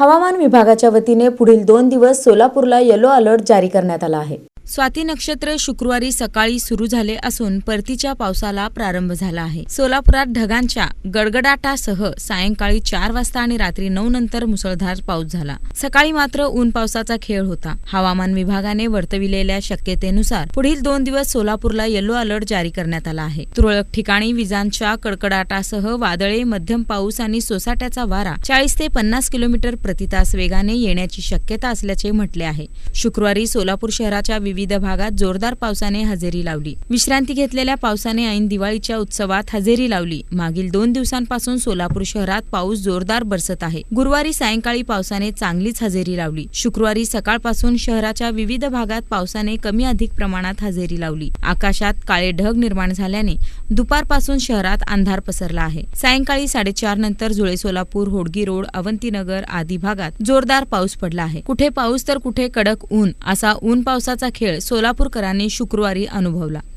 हवामान विभागाच्या वतीने पुढील दोन दिवस सोलापूरला येलो अलर्ट जारी करण्यात आला आहे. स्वाती नक्षत्र शुक्रवारी सकाळी सुरू झाले असून परतीच्या पावसाला प्रारंभ झाला आहे. सोलापुरात ढगांच्या गडगडाटासह सायंकाळी चार वाजता आणि रात्री नऊ नंतर मुसळधार पाऊस झाला. सकाळी मात्र ऊन पावसाचा खेळ होता. हवामान विभागाने वर्तविलेल्या शक्यतेनुसार पुढील दोन दिवस सोलापूरला येलो अलर्ट जारी करण्यात आला आहे. तुरळक ठिकाणी विजांच्या कडकडाटासह वादळे मध्यम पाऊस आणि सोसाट्याचा वारा चाळीस ते पन्नास किलोमीटर प्रतितास वेगाने येण्याची शक्यता असल्याचे म्हटले आहे. शुक्रवारी सोलापूर शहराच्या विविध विविध भागात जोरदार पावसाने हजेरी लावली. विश्रांती घेतलेल्या पावसाने ऐन दिवाळीच्या उत्सवात हजेरी लावली. मागील दोन दिवसांपासून सोलापूर शहरात पाऊस जोरदार बरसत आहे. गुरुवारी सायंकाळी पावसाने चांगलीच हजेरी लावली. शुक्रवारी सकाळपासून शहराच्या विविध भागात पावसाने कमी अधिक प्रमाणात हजेरी लावली. आकाशात काळे ढग निर्माण झाल्याने दुपारपासून शहरात अंधार पसरला आहे. सायंकाळी साडेचार नंतर जुळे सोलापूर होडगी रोड अवंतीनगर आदी भागात जोरदार पाऊस पडला आहे. कुठे पाऊस तर कुठे कडक ऊन. असा ऊन पावसाचा खेळ खेळ सोलापूरकरांनी शुक्रवारी अनुभवला.